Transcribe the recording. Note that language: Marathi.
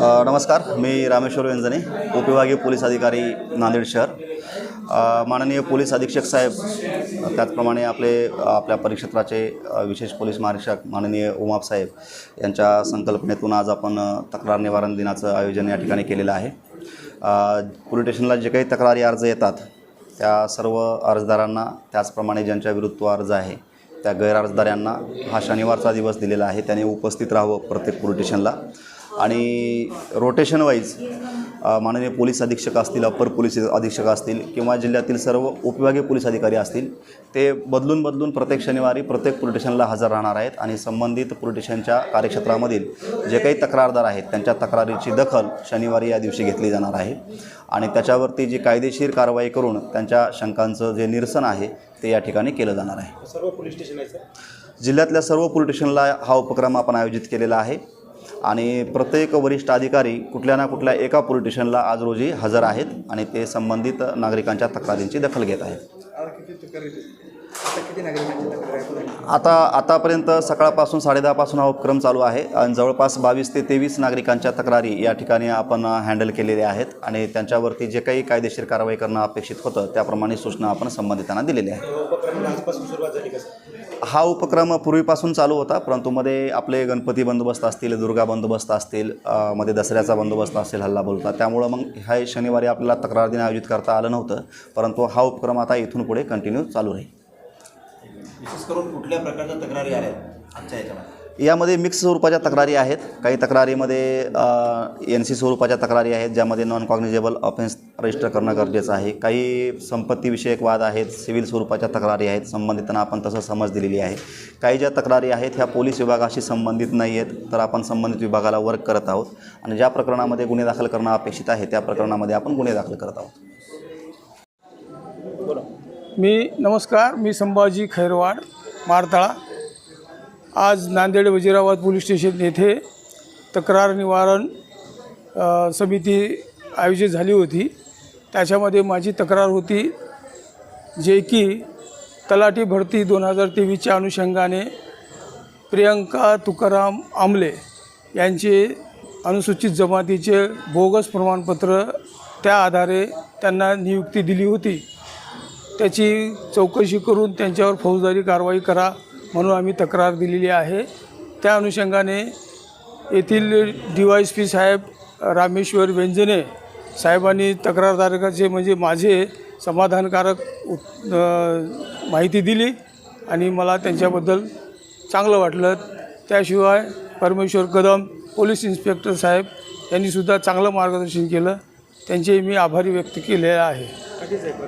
नमस्कार मी रामेश्वर व्यंजने उपविभागीय पोलीस अधिकारी नांदेड शहर. माननीय पोलीस अधीक्षक साहेब त्याचप्रमाणे आपले आपल्या परिक्षेत्राचे विशेष पोलीस महानिरीक्षक माननीय उमाप साहेब यांच्या संकल्पनेतून आज आपण तक्रार निवारण दिनाचं आयोजन या ठिकाणी केलेलं आहे. पोलीस स्टेशनला जे काही तक्रारी अर्ज येतात त्या सर्व अर्जदारांना त्याचप्रमाणे ज्यांच्या विरुद्ध तो अर्ज आहे त्या गैर अर्जदारांना हा शनिवारचा दिवस दिलेला आहे. त्याने उपस्थित राहावं प्रत्येक पोलीस स्टेशनला. आणि रोटेशन वाईज माननीय पोलीस अधीक्षक असतील अप्पर पोलीस अधीक्षक असतील किंवा जिल्ह्यातील सर्व उपविभागीय पोलीस अधिकारी असतील ते बदलून बदलून प्रत्येक शनिवारी प्रत्येक पोलीस स्टेशनला हजर राहणार आहेत आणि संबंधित स्टेशनच्या कार्यक्षेत्रामधील जे काही तक्रारदार आहेत त्यांच्या तक्रारीची दखल शनिवारी या दिवशी घेतली जाणार आहे. आणि त्याच्यावरती जी कायदेशीर कारवाई करून त्यांच्या शंकांचं जे निरसन आहे ते या ठिकाणी केलं जाणार आहे. सर्व पोलीस स्टेशन जिल्ह्यातल्या सर्व पोलीस स्टेशनला हा उपक्रम आपण आयोजित केलेला आहे. आणि प्रत्येक वरिष्ठ अधिकारी कुठल्या ना कुठल्या एका पोलीस स्टेशनला आज रोजी हजर आहेत आणि ते संबंधित नागरिकांच्या तक्रारींची दखल घेत आहेत? आता आतापर्यंत सकाळपासून साडेदहापासून हा उपक्रम चालू आहे. आणि जवळपास बावीस ते तेवीस नागरिकांच्या तक्रारी या ठिकाणी आपण हँडल केलेल्या आहेत. आणि त्यांच्यावरती जे काही कायदेशीर कारवाई करणं अपेक्षित होतं त्याप्रमाणे सूचना आपण संबंधितांना दिलेल्या आहेत. हा उपक्रम पूर्वीपासून चालू होता परंतु मध्ये आपले गणपती बंदोबस्त असतील दुर्गा बंदोबस्त असतील मध्ये दसऱ्याचा बंदोबस्त असेल हल्ला बोलता त्यामुळं मग ह्या शनिवारी आपल्याला तक्रार दिन आयोजित करता आलं नव्हतं परंतु हा उपक्रम आता इथून पुढे कंटिन्यू चालू राहील. विशेष करून कुठल्या प्रकारच्या तक्रारी आल्या आमच्या याच्यामध्ये? यामध्ये मिक्स स्वरूपाच्या तक्रारी आहेत. काही तक्रारीमध्ये एन सी स्वरूपाच्या तक्रारी आहेत ज्यामध्ये नॉन कॉग्निजेबल ऑफेन्स रजिस्टर करणं गरजेचं आहे. काही संपत्तीविषयक वाद आहेत सिव्हिल स्वरूपाच्या तक्रारी आहेत संबंधितांना आपण तसं समज दिलेली आहे. काही ज्या तक्रारी आहेत ह्या पोलीस विभागाशी संबंधित नाही आहेत तर आपण संबंधित विभागाला वर्क करत आहोत. आणि ज्या प्रकरणामध्ये गुन्हे दाखल करणं अपेक्षित आहे त्या प्रकरणामध्ये आपण गुन्हे दाखल करत आहोत. मी नमस्कार मी संभाजी खैरवाड मारताळा. आज नांदेड वजिराबाद पोलीस स्टेशन येथे तक्रार निवारण समिती आयोजित झाली होती. त्याच्यामध्ये माझी तक्रार होती जे की तलाठी भरती दोन हजार तेवीसच्या अनुषंगाने प्रियंका तुकाराम आमले यांचे अनुसूचित जमातीचे बोगस प्रमाणपत्र त्या आधारे त्यांना नियुक्ती दिली होती. त्याची चौकशी करून त्यांच्यावर फौजदारी कारवाई करा म्हणून आम्ही तक्रार दिलेली आहे. त्या अनुषंगाने येथील डी वाय एस पी साहेब रामेश्वर व्यंजने साहेबांनी तक्रारदारकाचे म्हणजे माझे समाधानकारक माहिती दिली आणि मला त्यांच्याबद्दल चांगलं वाटलं. त्याशिवाय परमेश्वर कदम पोलीस इन्स्पेक्टर साहेब यांनीसुद्धा चांगलं मार्गदर्शन केलं. त्यांचे मी आभारी व्यक्त केले आहे.